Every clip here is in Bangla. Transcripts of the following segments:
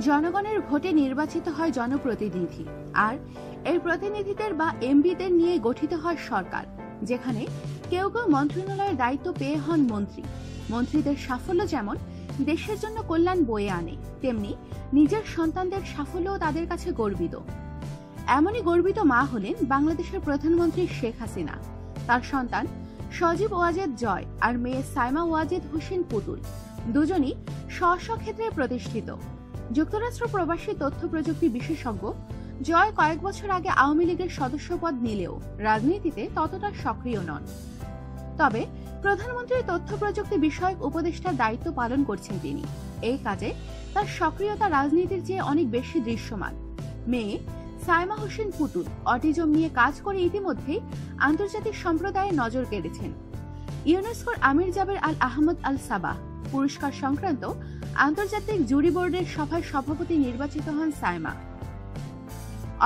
জনগণের ভোটে নির্বাচিত হয় জনপ্রতিনিধি আর এই প্রতিনিধিদের বা এমপিদের নিয়ে গঠিত হয় সরকার, যেখানে কেউ কেউ মন্ত্রণালয়ের দায়িত্ব পেয়ে হন মন্ত্রী। মন্ত্রীদের সাফল্য যেমন দেশের জন্য কল্যাণ বয়ে আনে, তেমনি নিজের সন্তানদের সাফল্যও তাদের কাছে গর্বিত। এমনই গর্বিত মা হলেন বাংলাদেশের প্রধানমন্ত্রী শেখ হাসিনা। তার সন্তান সজীব ওয়াজেদ জয় আর মেয়ে সাইমা ওয়াজেদ হোসেন পুতুল। দুজনই স্ব ক্ষেত্রে প্রতিষ্ঠিত। যুক্তরাষ্ট্র প্রবাসী তথ্য প্রযুক্তি বিশেষজ্ঞ জয় কয়েক বছর আগে আওয়ামী লীগের সদস্যপদ নিলেও রাজনীতিতে ততটা সক্রিয় নন। তবে প্রধানমন্ত্রীর তথ্য প্রযুক্তি বিষয়ক উপদেষ্টার দায়িত্ব পালন করছেন তিনি। এই কাজে তার সক্রিয়তা রাজনীতির চেয়ে অনেক বেশি দৃশ্যমান। মেয়ে সাইমা হোসেন পুতুল অটিজম নিয়ে কাজ করে ইতিমধ্যেই আন্তর্জাতিক সম্প্রদায়ে নজর কেড়েছেন। ইউনেস্কোর Amir Jaber Al Ahmad Al Sabah পুরস্কার সংক্রান্ত আন্তর্জাতিক জুরি বোর্ডের সভায় সভাপতি নির্বাচিত হন সাইমা।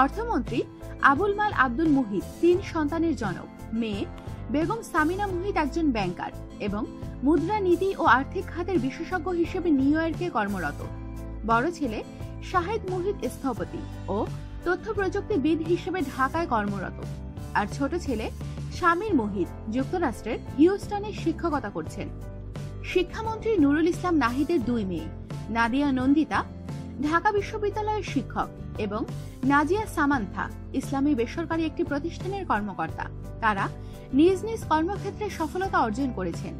অর্থমন্ত্রী আবুল মাল আব্দুল মুহিত, তিন সন্তানের জনক, মেয়ে বেগম সামিনা মুহিত একজন ব্যাংকার এবং মুদ্রা নীতি ও আর্থিক খাতের বিশেষজ্ঞ হিসেবে নিউ ইয়র্কে কর্মরত। বড় ছেলে শাহেদ মুহিত স্থপতি ও তথ্য প্রযুক্তিবিদ হিসেবে ঢাকায় কর্মরত। আর ছোট ছেলে শামীর মোহিত যুক্তরাষ্ট্রের হিউস্টনে শিক্ষকতা করছেন। শিক্ষামন্ত্রী নুরুল ইসলাম নাহিদের দুই মেয়ে, নাদিয়া নন্দিতা, ঢাকা বিশ্ববিদ্যালয়ের শিক্ষক এবং নাজিয়া সামান্থা, ইসলামী বেসরকারি একটি প্রতিষ্ঠানের কর্মকর্তা। তারা নিজ নিজ কর্মক্ষেত্রে সফলতা অর্জন করেছেন।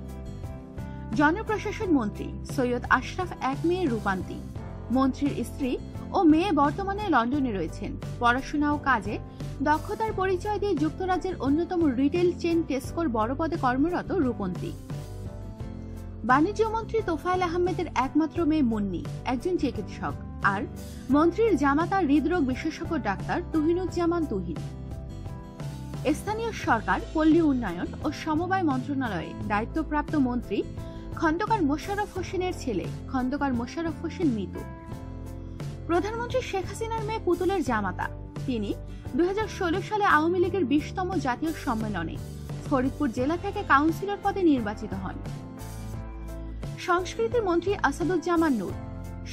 জনপ্রশাসন মন্ত্রী সৈয়দ আশরাফ এক মেয়ের রূপান্তী, মন্ত্রীর স্ত্রী ও মেয়ে বর্তমানে লন্ডনে রয়েছেন। পড়াশোনা ও কাজে দক্ষতার পরিচয় দিয়ে যুক্তরাজ্যের অন্যতম রিটেল চেন টেস্কোর বড় পদে কর্মরত রূপন্তী। বাণিজ্য মন্ত্রী তোফায়েল আহমেদের একমাত্র মেয়ে মুন্নি, একজন চিকিৎসক। আর মন্ত্রীর জামাতা হৃদরোগ বিশেষজ্ঞ ডাক্তার তুহিনুজ্জামান তুহিন। স্থানীয় সরকার, পল্লী উন্নয়ন ও সমবায় মন্ত্রণালয়ে দায়িত্বপ্রাপ্ত মন্ত্রী খন্দকার মোশাররফ হোসেনের ছেলে খন্দকার মোশাররফ হোসেন মিতু। প্রধানমন্ত্রী শেখ হাসিনার মেয়ে পুতুলের জামাতা। তিনি দুই হাজার ষোলো সালে আওয়ামী লীগের বিশতম জাতীয় সম্মেলনে ফরিদপুর জেলা থেকে কাউন্সিলর পদে নির্বাচিত হন। সংস্কৃতি মন্ত্রী আসাদুজ্জামান নূর।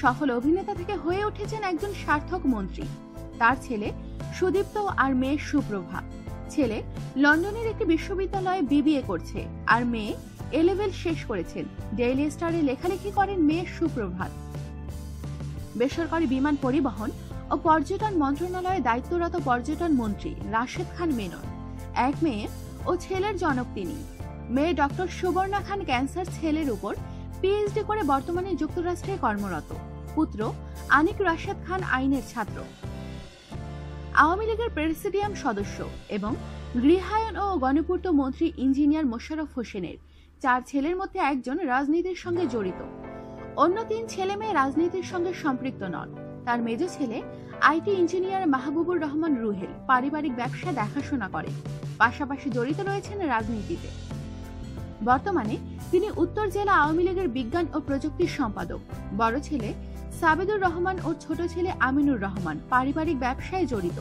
সফল অভিনেতা থেকে হয়ে উঠেছেন একজন সার্থক মন্ত্রী। তার ছেলে সুদীপ্ত আর মেয়ে সুপ্রভা। ছেলে লন্ডনের একটি বিশ্ববিদ্যালয়ে বিবিএ করছে আর মেয়ে এ লেভেল শেষ করেছেন। ডেইলি স্টারে লেখালেখি করেন মেয়ে সুপ্রভাত। বেসরকারি বিমান পরিবহন ও পর্যটন মন্ত্রণালয়ে দায়িত্বরত পর্যটন মন্ত্রী রাশেদ খান মেনন। এক মেয়ে ও ছেলের জনক তিনি। মেয়ে ডক্টর সুবর্ণা খান ক্যান্সার ছেলের উপর পিএইচডি করে বর্তমানে যুক্তরাষ্ট্রে কর্মরত। পুত্র আনিক রাশেদ খান আইনের ছাত্র। আওয়ামী লীগের প্রেসিডিয়াম সদস্য এবং গৃহায়ন ও গণপূর্ত মন্ত্রী ইঞ্জিনিয়ার মোশাররফ হোসেনের চার ছেলের মধ্যে একজন রাজনীতির সঙ্গে জড়িত। অন্য তিন ছেলে মেয়ে রাজনীতির সঙ্গে সম্পৃক্ত নন। তার মেজ ছেলে আইটি ইঞ্জিনিয়ার মাহবুবুর রহমান রুহেল পারিবারিক ব্যবসা দেখাশোনা করে। পাশাপাশি জড়িত রয়েছেন রাজনীতিতে। বর্তমানে তিনি উত্তর জেলা আওয়ামী লীগের বিজ্ঞান ও প্রযুক্তির সম্পাদক। বড় ছেলে সাবেদুর রহমান ও ছোট ছেলে আমিনুর রহমান পারিবারিক ব্যবসায় জড়িত।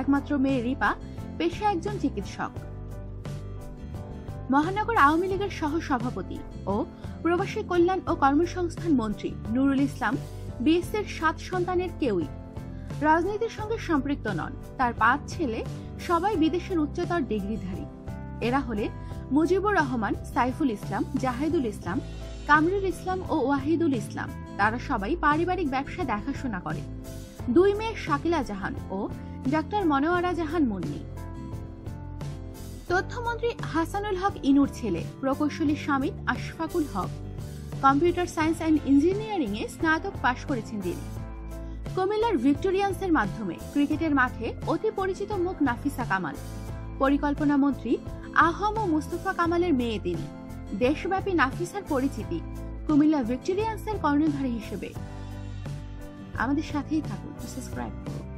একমাত্র মেয়ে রিপা পেশা একজন চিকিৎসক। মহানগর আওয়ামী লীগের সহ সভাপতি ও প্রবাসী কল্যাণ ও কর্মসংস্থান মন্ত্রী নুরুল ইসলাম বিএসএর সাত সন্তানের কেউই রাজনীতির সঙ্গে সম্পৃক্ত নন। তার পাঁচ ছেলে সবাই বিদেশের উচ্চতর ডিগ্রিধারী। এরা হলে মুজিবুর রহমান, সাইফুল ইসলাম, জাহেদুল ইসলাম, কামরুল ইসলাম ও ওয়াহিদুল ইসলাম। তারা সবাই পারিবারিক ব্যবসা দেখাশোনা করে। দুই মেয়ে শাকিলা জাহান ও ডাক্তার মনোয়ারা জাহান মুন্নি। তথ্যমন্ত্রী হাসানুল হক ইনুর ছেলে, প্রকৌশলী স্বামী Ashfaqul Haque. Computer science and engineering এ স্নাতক পাশ করেছেন তিনি। কুমিল্লার ভিক্টোরিয়ান্সের মাধ্যমে ক্রিকেটের মাঠে অতি পরিচিত মুখ নাফিসা কামাল। পরিকল্পনা মন্ত্রী আহম ও মুস্তফা কামালের মেয়ে তিনি। দেশব্যাপী নাফিসার পরিচিতি কুমিল্লা ভিক্টোরিয়ান্সের কর্ণধারী হিসেবে। আমাদের সাথেই থাকুন। সাবস্ক্রাইব করুন।